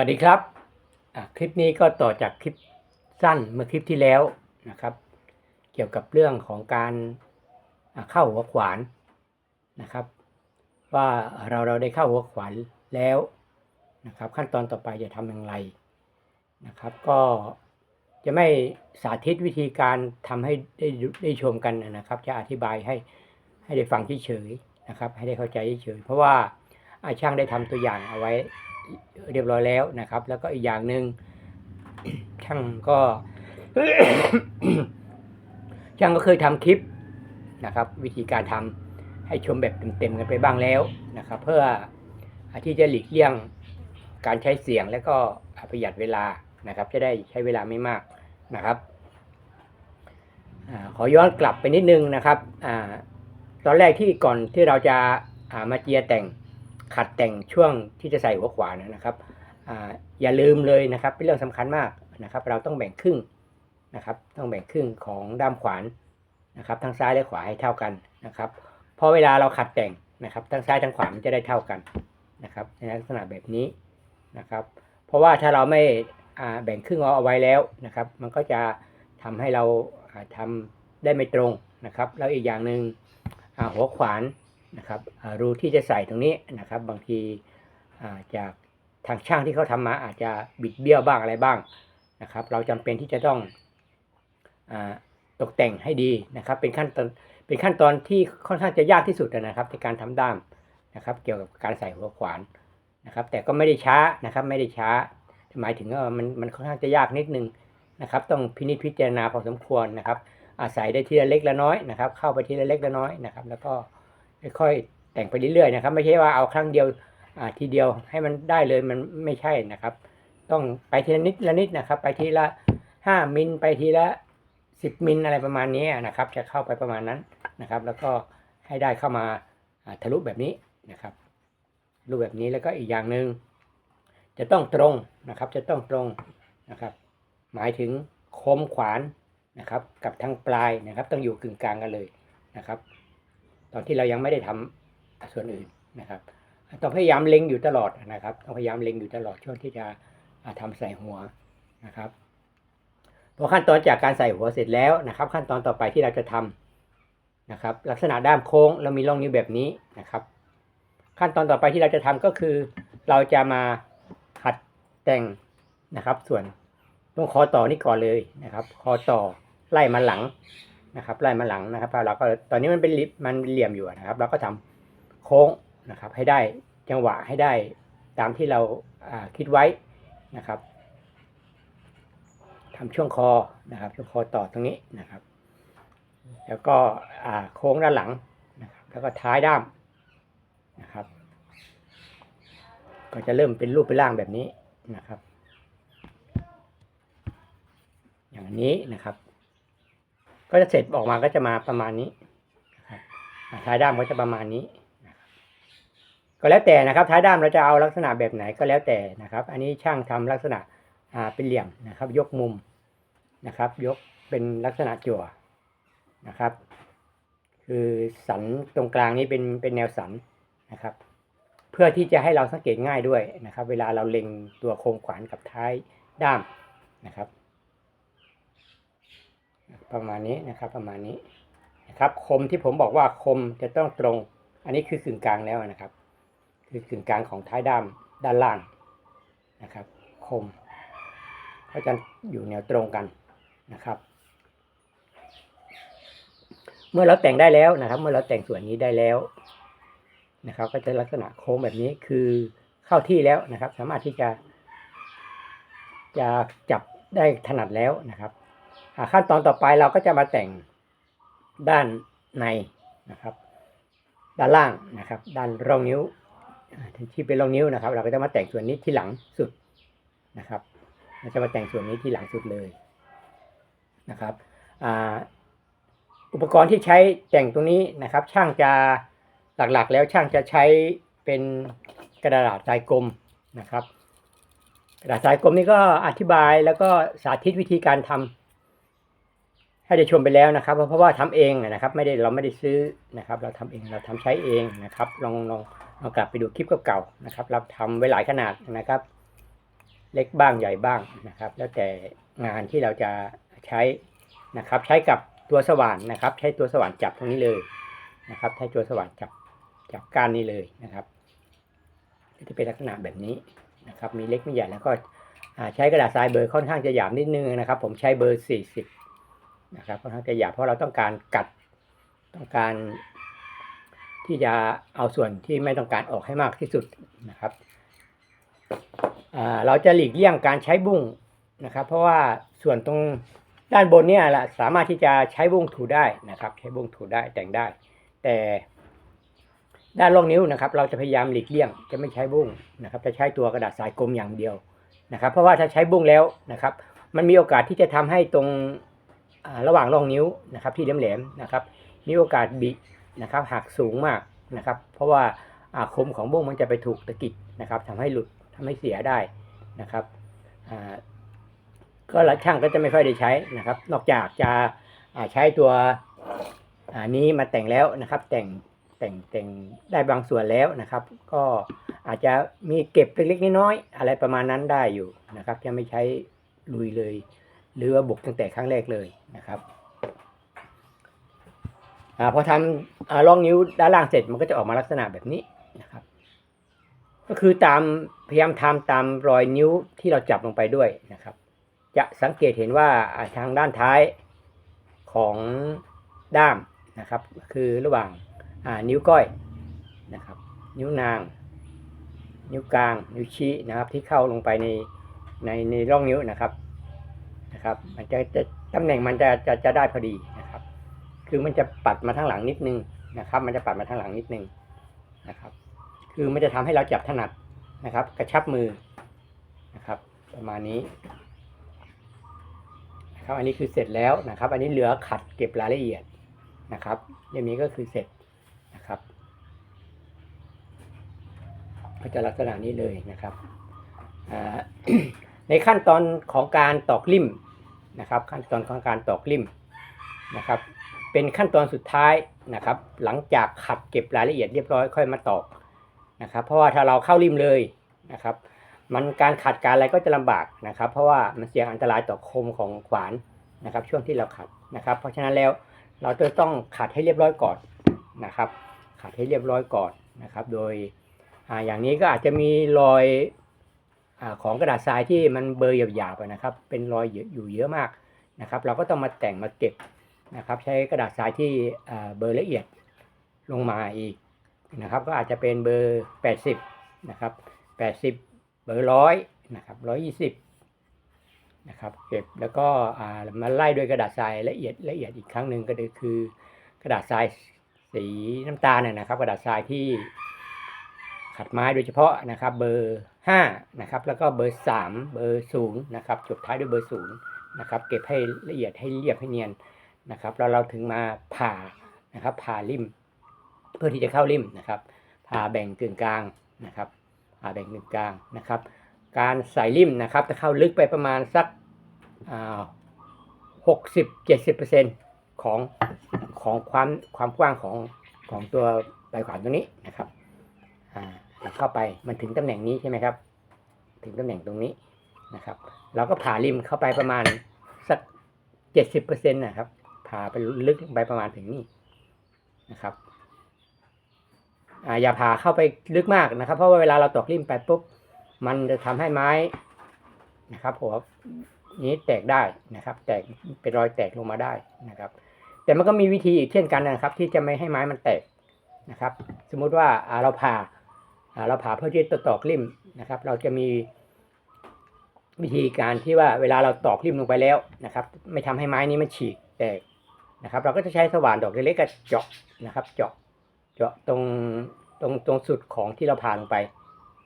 วัสดีครับ คลิปนี้ก็ต่อจากคลิปสั้นเมื่อคลิปที่แล้วนะครับ เกี่ยวกับเรื่องของการเข้าหัวขวานนะครับ ว่าเราเราได้เข้าหัวขวานแล้วนะครับ ขั้นตอนต่อไปจะทำอย่างไรนะครับ ก็จะไม่สาธิตวิธีการทำให้ได้ได้ชมกันนะครับ จะอธิบายให้ให้ได้ฟังเฉยๆนะครับ ให้ได้เข้าใจเฉยๆเพราะว่าอาช่างได้ทำตัวอย่างเอาไว้ เรียบร้อยแล้วนะครับ แล้วก็อีกอย่างหนึ่งช่างก็ช่างก็เคยทำคลิปนะครับ วิธีการทำให้ชมแบบเต็มๆกันไปบ้างแล้วนะครับ เพื่อที่จะหลีกเลี่ยงการใช้เสียงและก็ประหยัดเวลานะครับ จะได้ใช้เวลาไม่มากนะครับอขอย้อนกลับไปนิดนึงนะครับอตอนแรกที่ก่อนที่เราจะามาเจียแต่ง ขัดแต่งช่วงที่จะใส่หัวขวานนะครับออย่าลืมเลยนะครับ เป็นเรื่องสำคัญมากนะครับ เราต้องแบ่งครึ่งนะครับ ต้องแบ่งครึ่งของด้ามขวานนะครับทั้งซ้ายและขวาให้เท่ากันนะครับพราะเวลาเราขัดแต่งนะครับ ทั้งซ้ายทั้งขวามันจะได้เท่ากันนะครับในลักษณะแบบนี้นะครับ เพราะว่าถ้าเราไม่แบ่งครึ่งเอาไว้แล้วนะครับ มันก็จะทำให้เราอ่าทำได้ไม่ตรงนะครับ แล้วอีกอย่างหนึ่งหัวขวาน นะครับรูที่จะใส่ตรงนี้นะครับ บางทีาจากทางช่างที่เขาทำมาอาจจะบิดเบี้ยวบ้างอะไรบ้างนะครับ เราจำเป็นที่จะต้องอตกแต่งให้ดีนะครับ เป็นขั้นตอนเป็นขั้นตอนที่ค่อนข้างจะยากที่สุดนะครับในการทำด้ามนะครับ เกี่ยวกับการใส่หัวขวานนะครับ แต่ก็ไม่ได้ช้านะครับ ไม่ได้ช้า หมายถึงว่ามันมันค่อนข้างจะยากนิดนึงนะครับ ต้องพินิจพิจารณาพอสมควรนะครับ อาศัยได้ทีละเล็กละน้อยนะครับ เข้าไปทีละเล็กละน้อยนะครับ แล้วก็ ค่อยๆแต่งไปเรื่อยๆนะครับ ไม่ใช่ว่าเอาครั้งเดียวทีเดียวให้มันได้เลยมันไม่ใช่นะครับ ต้องไปทีละนิดละนิดนะครับ ไปทีละห้ามิลไปทีละสิบมิลอะไรประมาณนี้นะครับ จะเข้าไปประมาณนั้นนะครับ แล้วก็ให้ได้เข้ามาทะลุแบบนี้นะครับรูปแบบนี้แล้วก็อีกอย่างหนึ่งจะต้องตรงนะครับ จะต้องตรงนะครับ หมายถึงคมขวานนะครับ กับทางปลายนะครับ ต้องอยู่กึ่งกลางกันเลยนะครับ อนที่เรายังไม่ได้ทำส่วนอื่นนะครับต้องพยายามเล็งอยู่ตลอดนะครับต้องพยายามเล็งอยู่ตลอดช่วงที่จะอ่าทำใส่หัวนะครับพอขั้นตอนจากการใส่หัวเสร็จแล้วนะครับ ขั้นตอนต่อไปที่เราจะทำนะครับ ลักษณะด้ามโค้งเรามีร่องนิ้วแบบนี้นะครับ ขั้นตอนต่อไปที่เราจะทำก็คือ เราจะมาขัดแต่งนะครับ ส่วนตรงคอต่อนี่ก่อนเลยนะครับ คอต่อไล่มาหลัง นะครับไล่มาหลังนะครับเราก็ตอนนี้มันเป็นลิฟมันเหลี่ยมอยู่นะครับ เราก็ทำโค้งนะครับ ให้ได้จังหวะให้ได้ตามที่เราคิดไว้นะครับทำช่วงคอนะครับ ช่วงคอต่อตรงนี้นะครับ แล้วก็โค้งด้านหลังนะครับ แล้วก็ท้ายด้ามนะครับ ก็จะเริ่มเป็นรูปเป็นร่างแบบนี้นะครับ อย่างนี้นะครับ ก็จะเสร็จออกมาก็จะมาประมาณนี้นะครับอ่าท้ายด้ามก็จะประมาณนี้นะครับก็แล้วแต่นะครับ ท้ายด้ามเราจะเอาลักษณะแบบไหนก็แล้วแต่นะครับ อันนี้ช่างทำลักษณะอ่าเป็นเหลี่ยมนะครับ ยกมุมนะครับ ยกเป็นลักษณะจั่วนะครับ คือสันตรงกลางนี้เป็นเป็นแนวสันนะครับ เพื่อที่จะให้เราสังเกตง่ายด้วยนะครับ เวลาเราเล็งตัวโครงขวานกับท้ายด้ามนะครับ ประมาณนี้นะครับ ประมาณนี้นะครับ คมที่ผมบอกว่าคมจะต้องตรง อันนี้คือกึ่งกลางแล้วนะครับ คือกึ่งกลางของท้ายด้ามด้านล่างนะครับ คมก็จะอยู่แนวตรงกันนะครับ เมื่อเราแต่งได้แล้วนะครับ เมื่อเราแต่งส่วนนี้ได้แล้วนะครับ ก็จะลักษณะโค้งแบบนี้คือเข้าที่แล้วนะครับ สามารถที่จะจะจับได้ถนัดแล้วนะครับ ขั้นตอนต่อไปเราก็จะมาแต่งด้านในนะครับ ด้านล่างนะครับ ด้านร่องนิ้วที่เป็นร่องนิ้วนะครับ เราก็จะมาแต่งส่วนนี้ที่หลังสุดนะครับ เราจะมาแต่งส่วนนี้ที่หลังสุดเลยนะครับอ,อุปกรณ์ที่ใช้แต่งตรงนี้นะครับ ช่างจะหลักๆ แล้วช่างจะใช้เป็นกระดาษทรายกลมนะครับ กระดาษทรายกลมนี่ก็อธิบายแล้วก็สาธิตวิธีการทำ ให้ได้ชมไปแล้วนะครับ เพราะว่าทำเองนะครับ ไม่ได้เราไม่ได้ซื้อนะครับ เราทำเองเราทำใช้เองนะครับ ลองลองลองกลับไปดูคลิปเก่าๆนะครับ เราทำไว้หลายขนาดนะครับ เล็กบ้างใหญ่บ้างนะครับ แล้วแต่งานที่เราจะใช้นะครับ ใช้กับตัวสว่านนะครับ ใช้ตัวสว่านจับตรงนี้เลยนะครับ ใช้ตัวสว่านจับจับก้านนี้เลยนะครับจะเป็นลักษณะแบบนี้นะครับ มีเล็กไม่ใหญ่แล้วก็ใช้กระดาษทรายเบอร์ค่อนข้างจะหยาบนิดนึงนะครับ ผมใช้เบอร์ 40 นะครับค่อนข้างจะหยาบเพราะเราต้องการกัดต้องการ ที่จะเอาส่วนที่ไม่ต้องการออกให้มากที่สุดนะครับเราจะหลีกเลี่ยงการใช้บุ้งนะครับ เพราะว่าส่วนตรงด้านบนเนี่ยแหละสามารถที่จะใช้บุ้งถูได้นะครับ ใช้บุ้งถูได้แต่งได้ แต่ด้านรองนิ้วนะครับ เราจะพยายามหลีกเลี่ยงจะไม่ใช้บุ้งนะครับ จะใช้ตัวกระดาษทรายกลมอย่างเดียวนะครับ เพราะว่าถ้าใช้บุ้งแล้วนะครับ มันมีโอกาสที่จะทำให้ตรง ระหว่างรองนิ้วนะครับที่แหลมๆนะครับ มีโอกาสบินะครับหักสูงมากนะครับ เพราะว่าอาคมของบ้งมันจะไปถูกตะกิดนะครับทำให้หลุดทำให้เสียได้นะครับก็หลายช่างก็จะไม่ค่อยได้ใช้นะครับ นอกจากจะใช้ตัวนี้มาแต่งแล้วนะครับ แต่งแต่งแต่งได้บางส่วนแล้วนะครับ ก็อาจจะมีเก็บเล็กๆน้อยๆอะไรประมาณนั้นได้อยู่นะครับ จะไม่ใช้ลุยเลย หรือว่าบุกตั้งแต่ครั้งแรกเลยนะครับอพอทำอ่าร่องนิ้วด้านล่างเสร็จมันก็จะออกมาลักษณะแบบนี้นะครับ ก็คือตามพยายามทำตามรอยนิ้วที่เราจับลงไปด้วยนะครับ จะสังเกตเห็นว่าทางด้านท้ายของด้ามนะครับ คือระหว่างานิ้วก้อยนะครับ นิ้วนาง นิ้วกลาง นิ้วชี้นะครับ ที่เข้าลงไปในในในร่องนิ้วนะครับ นะครับ มันจะจะตำแหน่งมันจะจะจะได้พอดีนะครับ คือมันจะปัดมาทางหลังนิดนึงนะครับ มันจะปัดมาทางหลังนิดนึงนะครับ คือมันจะทำให้เราจับถนัดนะครับ กระชับมือนะครับ ประมาณนี้นะครับ อันนี้คือเสร็จแล้วนะครับ อันนี้เหลือขัดเก็บรายละเอียดนะครับอย่างนี้ก็คือเสร็จนะครับก็จะลักษณะนี้เลยนะครับอ่าในขั้นตอนของการตอกลิ่ม นะครับ ขั้นตอนของการตอกลิ่มนะครับ เป็นขั้นตอนสุดท้ายนะครับ หลังจากขัดเก็บรายละเอียดเรียบร้อยค่อยมาตอกนะครับ เพราะว่าถ้าเราเข้าริมเลยนะครับ มันการขัดการอะไรก็จะลำบากนะครับ เพราะว่ามันเสี่ยงอันตรายต่อคมของขวานนะครับ ช่วงที่เราขัดนะครับ เพราะฉะนั้นแล้วเราจะต้องขัดให้เรียบร้อยก่อนนะครับ ขัดให้เรียบร้อยก่อนนะครับ โดยออย่างนี้ก็อาจจะมีรอย ของกระดาษทรายที่มันเบอร์หยาบๆนะครับ เป็นรอยอยู่เยอะมากนะครับ เราก็ต้องมาแต่งมาเก็บนะครับ ใช้กระดาษทรายที่เบอร์ละเอียดลงมาอีกนะครับ ก็อาจจะเป็นเบอร์ 80นะครับ80 เบอร์ร้อยนะครับ120นะครับเก็บแล้วก็มาไล่ด้วยกระดาษทรายละเอียดละเอียดอีกครั้งหนึ่งก็คือ กระดาษทรายสีน้ำตาลเนี่ยนะครับ กระดาษทรายที่ ขัดไม้โดยเฉพาะนะครับ เบอร์5นะครับแล้วก็เบอร์ 3 เบอร์0นะครับจบท้ายด้วยเบอร์0นะครับเก็บให้ละเอียดให้เรียบให้เนียนนะครับแล้วเราถึงมาผ่านะครับผ่าริม เพื่อที่จะเข้าริมนะครับผ่าแบ่งกึ่งกลางนะครับผ่าแบ่งกึ่งกลางนะครับ การใส่ริมนะครับจะเข้าลึกไปประมาณสักหกสิบเจ็ดสิบเปอร์เซ็นต์ของของความความกว้างของของตัวใบขวานตัวนี้นะครับอ่า เข้าไปมันถึงตำแหน่งนี้ใช่ไหมครับ ถึงตำแหน่งตรงนี้นะครับ เราก็ผ่าริมเข้าไปประมาณสักเจ็ดสิบเปอร์เซ็นต์นะครับผ่าไปลึกไปประมาณถึงนี่นะครับอย่าผ่าเข้าไปลึกมากนะครับ เพราะว่าเวลาเราตอกริมไปปุ๊บมันจะทำให้ไม้นะครับหัวนี้แตกได้นะครับ แตกเป็นรอยแตกลงมาได้นะครับ แต่มันก็มีวิธีอีกเช่นกันนะครับ ที่จะไม่ให้ไม้มันแตกนะครับ สมมุติว่าเราผ่า เราผ่าเพื่อที่จะตอกริมนะครับ เราจะมีวิธีการที่ว่าเวลาเราตอกริมลงไปแล้วนะครับ ไม่ทำให้ไม้นี้มันฉีกแตกนะครับ เราก็จะใช้สว่านดอกเล็กๆก็เจาะนะครับ เจาะเจาะตรงตรงตรงสุดของที่เราผ่าลงไป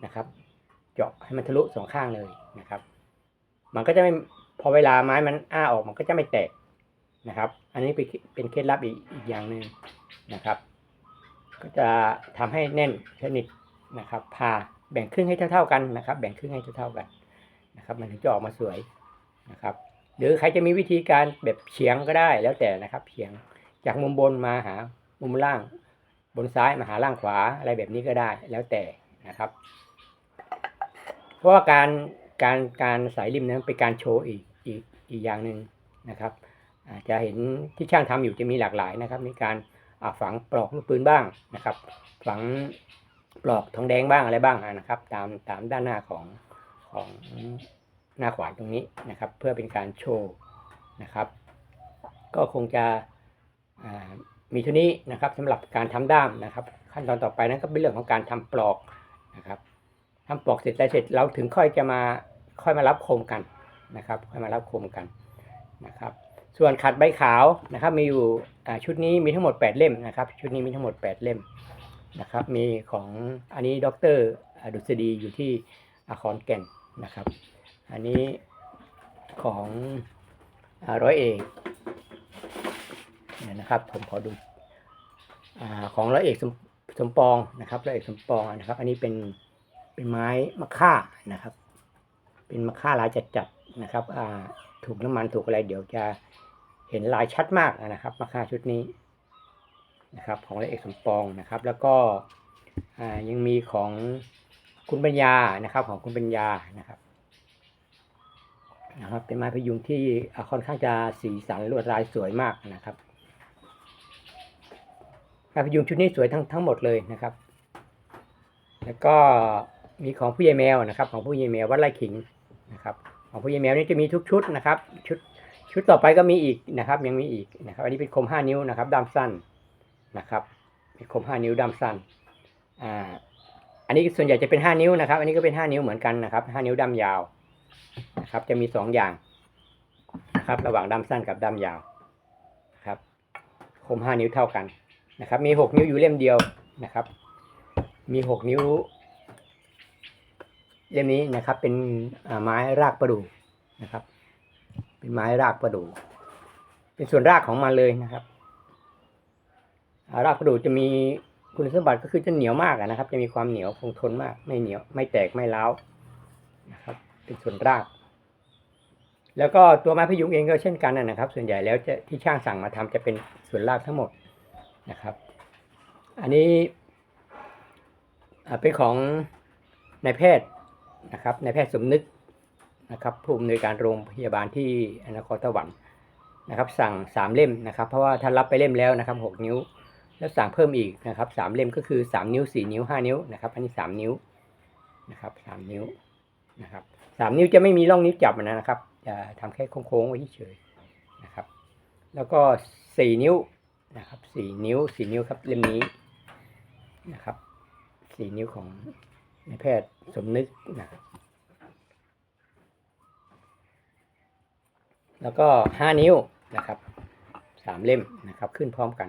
นะครับ เจาะให้มันทะลุสองข้างเลยนะครับ มันก็จะไม่พอเวลาไม้มันอ้าออกมันก็จะไม่แตกนะครับ อันนี้เป็นเป็นเคล็ดลับอีกอีกอย่างหนึ่งนะครับ ก็จะทำให้แน่นสนิท นะครับผ่าแบ่งครึ่งให้เท่าๆกันนะครับ แบ่งครึ่งให้เท่าๆกันนะครับ มันถึงจะออกมาสวยนะครับ หรือใครจะมีวิธีการแบบเฉียงก็ได้แล้วแต่นะครับเฉียงจากมุมบนมาหามุมล่าง บนซ้ายมาหาล่างขวาอะไรแบบนี้ก็ได้แล้วแต่นะครับ เพราะว่าการการการสายริมนั้นเป็นการโชว์อีกอีกอีกอย่างหนึ่งนะครับอาจจะเห็นที่ช่างทำอยู่จะมีหลากหลายนะครับ มีการฝังปลอกลูกปืนบ้างนะครับ ฝัง ปลอกทองแดงบ้างอะไรบ้างนะครับ ตามตามด้านหน้าของของหน้าขวานตรงนี้นะครับ เพื่อเป็นการโชว์นะครับ ก็คงจะมีเท่านี้นะครับสำหรับการทำด้ามนะครับ ขั้นตอนต่อไปนั้นก็เป็นเรื่องของการทำปลอกนะครับทำปลอกเสร็จแล้วเสร็จเราถึงค่อยจะมาค่อยมารับโคมกันนะครับ ค่อยมารับโคมกันนะครับ ส่วนขัดใบขาวนะครับ มีอยู่ชุดนี้มีทั้งหมด 8 เล่มนะครับ ชุดนี้มีทั้งหมด 8 เล่ม นะครับ มีของอันนี้ดรดุษฎีอยู่ที่อาคอนแก่นนะครับ อันนี้ของอร้อยเอกเนี่ยนะครับผมขอดูอของร้อยเอกสมสมปองนะครับร้อยเอกสมปองนะครับ อันนี้เป็นเป็นไม้มะค่านะครับ เป็นมะค่าลายจัดๆนะครับถูกน้ำมันถูกอะไรเดี๋ยวจะเห็นลายชัดมากนะครับมะค่าชุดนี้ นะครับของร้อยเอกสมปองนะครับ แล้วก็ยังมีของคุณปัญญานะครับของคุณปัญญานะครับนะครับเป็นไม้พยุงที่ค่อนข้างจะสีสันลวดลายสวยมากนะครับไม้พยุงชุดนี้สวยทั้งทั้งหมดเลยนะครับ แล้วก็มีของผู้ใหญ่แมวนะครับ ของผู้ใหญ่แมววัดไร่ขิงนะครับ ของผู้ใหญ่แมวนี่จะมีทุกชุดนะครับ ชุดชุดต่อไปก็มีอีกนะครับ ยังมีอีกนะครับ อันนี้เป็นคม5นิ้วนะครับด้ามสั้น นะครับเป็นคม5 นิ้วด้ามสั้นอ่าอันนี้ส่วนใหญ่จะเป็น 5 นิ้วนะครับ อันนี้ก็เป็น 5 นิ้วเหมือนกันนะครับ 5 นิ้วด้ามยาวนะครับจะมีสองอย่างนะครับระหว่างด้ามสั้นกับด้ามยาวนะครับคมห้านิ้วเท่ากันนะครับ มีหกนิ้วอยู่เล่มเดียวนะครับ มีหกนิ้ว เล่มนี้นะครับเป็นไม้รากประดู่นะครับ เป็นไม้รากประดู่เป็นส่วนรากของมันเลยนะครับ รากประดู่จะมีคุณสมบัติก็คือจะเหนียวมากนะครับ จะมีความเหนียวคงทนมาก ไม่เหนียวไม่แตกไม่ร้าวนะครับ เป็นส่วนราก แล้วก็ตัวไม้พยุงเองก็เช่นกันนะครับ ส่วนใหญ่แล้วจะที่ช่างสั่งมาทำจะเป็นส่วนรากทั้งหมดนะครับ อันนี้เป็นของนายแพทย์นะครับนายแพทย์สมนึกนะครับผู้อำนวยการโรงพยาบาลที่อนครสวรรค์นะครับ สั่งสามเล่มนะครับ เพราะว่าท่านรับไปเล่มแล้วนะครับหกนิ้ว แล้วสั่งเพิ่มอีกนะครับสามเล่มก็คือสามนิ้วสี่นิ้วห้านิ้วนะครับอันนี้สามนิ้วนะครับสามนิ้วนะครับสามนิ้วจะไม่มีร่องนิ้วจับนะครับ จะทำแค่โค้งๆไว้เฉยนะครับ แล้วก็สี่นิ้วนะครับสี่นิ้วสี่นิ้วครับเล่มนี้นะครับสี่นิ้วของนายแพทย์สมนึกนะครับแล้วก็ห้านิ้วนะครับสามเล่มนะครับขึ้นพร้อมกัน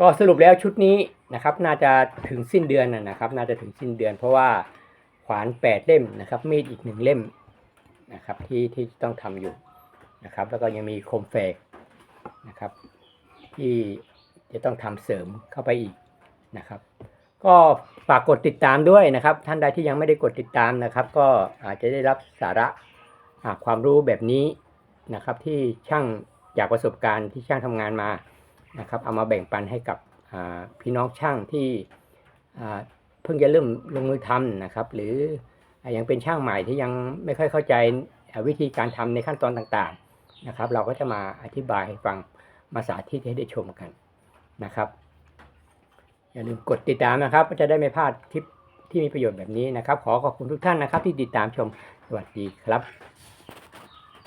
ก็สรุปแล้วชุดนี้นะครับน่าจะถึงสิ้นเดือนนะครับ น่าจะถึงสิ้นเดือน เพราะว่าขวานแปดเล่มนะครับ มีดอีกหนึ่งเล่มนะครับที่ที่ต้องทำอยู่นะครับ แล้วก็ยังมีโคมแฝกนะครับ ที่จะต้องทำเสริมเข้าไปอีกนะครับ ก็ฝากกดติดตามด้วยนะครับ ท่านใดที่ยังไม่ได้กดติดตามนะครับ ก็อาจจะได้รับสาระความรู้แบบนี้นะครับ ที่ช่างจากประสบการณ์ที่ช่างทำงานมา นะครับเอามาแบ่งปันให้กับพี่น้องช่างที่เพิ่งจะเริ่มลงมือทำนะครับ หรืออยังเป็นช่างใหม่ที่ยังไม่ค่อยเข้าใจวิธีการทำในขั้นตอนต่างๆนะครับ เราก็จะมาอธิบายให้ฟังมาสาธิตให้ได้ชมกันนะครับอย่าลืมกดติดตามนะครับจะได้ไม่พลาดคลิปที่มีประโยชน์แบบนี้นะครับ ขอขอบคุณทุกท่านนะครับ ที่ติดตามชมสวัสดีครับ